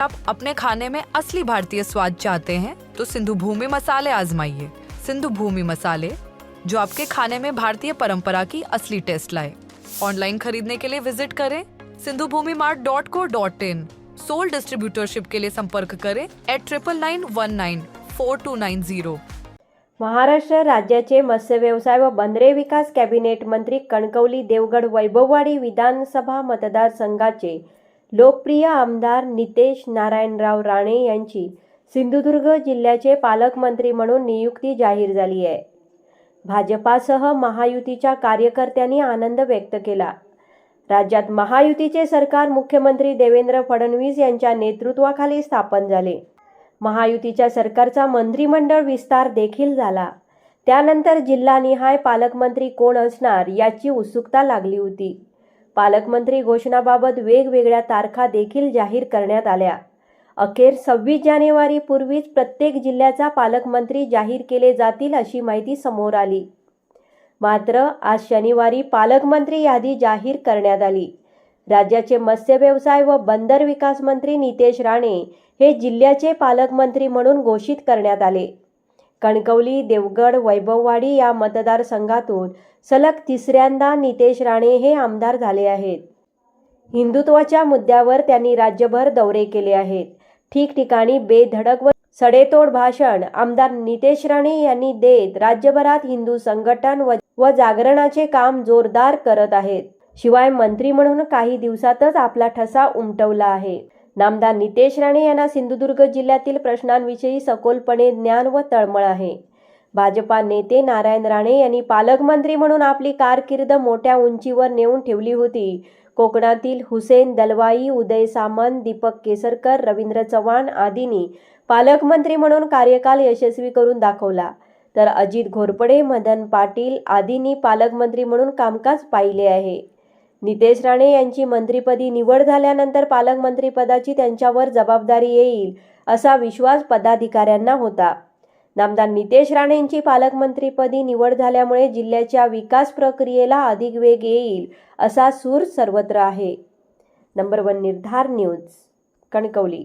आप अपने खाने में असली भारतीय स्वाद चाहते हैं तो सिंधु भूमि मसाले आजमाइए। सिंधु भूमि मसाले, जो आपके खाने में भारतीय परंपरा की असली टेस्ट लाए। ऑनलाइन खरीदने के लिए विज़िट करें Sindhu Bhumi mart dot co dot in. Sole distributorship के लिए संपर्क करें at triple nine one nine four two nine zero Maharashtra राज्याचे मत्स्य व्यवसाय व बंदरे विकास कॅबिनेट मंत्री कणकवली देवगड वैभववाडी विधानसभा मतदारसंघाचे लोकप्रिय आमदार नितेश नारायणराव राणे यांची सिंधुदुर्ग जिल्ह्याचे पालकमंत्री म्हणून नियुक्ती जाहीर झाली आहे. भाजपासह महायुतीच्या कार्यकर्त्यांनी आनंद व्यक्त केला. राज्यात महायुतीचे सरकार मुख्यमंत्री देवेंद्र फडणवीस यांच्या नेतृत्वाखाली स्थापन झाले. महायुतीच्या सरकारचा मंत्रिमंडळ विस्तार देखील झाला. त्यानंतर जिल्हानिहाय पालकमंत्री कोण असणार याची उत्सुकता लागली होती. पालकमंत्री घोषणाबाबत वेगवेगळ्या तारखा देखील जाहीर करण्यात आल्या. अखेर सव्वीस जानेवारीपूर्वीच प्रत्येक जिल्ह्याचा पालकमंत्री जाहीर केले जातील अशी माहिती समोर आली. मात्र आज शनिवारी पालकमंत्री यादी जाहीर करण्यात आली. राज्याचे मत्स्य व्यवसाय व बंदर विकास मंत्री नितेश राणे हे जिल्ह्याचे पालकमंत्री म्हणून घोषित करण्यात आले. कणकवली देवगड वैभववाडी या मतदारसंघातून सलग तिसऱ्यांदा नितेश राणे हे आमदार झाले आहेत. हिंदुत्वाच्या मुद्द्यावर त्यांनी राज्यभर दौरे केले आहेत. ठिकठिकाणी बेधडक व सडेतोड भाषण आमदार नितेश राणे यांनी देत राज्यभरात हिंदू संघटन व व जागरणाचे काम जोरदार करत आहेत. शिवाय मंत्री म्हणून काही दिवसातच आपला ठसा उमटवला आहे. नामदार नितेश राणे यांना सिंधुदुर्ग जिल्ह्यातील प्रश्नांविषयी सखोलपणे ज्ञान व तळमळ आहे. भाजपा नेते नारायण राणे यांनी पालकमंत्री म्हणून आपली कारकीर्द मोठ्या उंचीवर नेऊन ठेवली होती. कोकणातील हुसेन दलवाई उदय सामंत दीपक केसरकर रवींद्र चव्हाण आदींनी पालकमंत्री म्हणून कार्यकाल यशस्वी करून दाखवला. तर अजित घोरपडे मदन पाटील आदींनी पालकमंत्री म्हणून कामकाज पाहिले आहे. नितेश राणे यांची मंत्रिपदी निवड झाल्यानंतर पालकमंत्रीपदाची त्यांच्यावर जबाबदारी येईल असा विश्वास पदाधिकाऱ्यांना होता. नामदार नितेश राणेंची पालकमंत्रीपदी निवड झाल्यामुळे जिल्ह्याच्या विकास प्रक्रियेला अधिक वेग येईल असा सूर सर्वत्र आहे. नंबर वन निर्धार न्यूज कणकवली.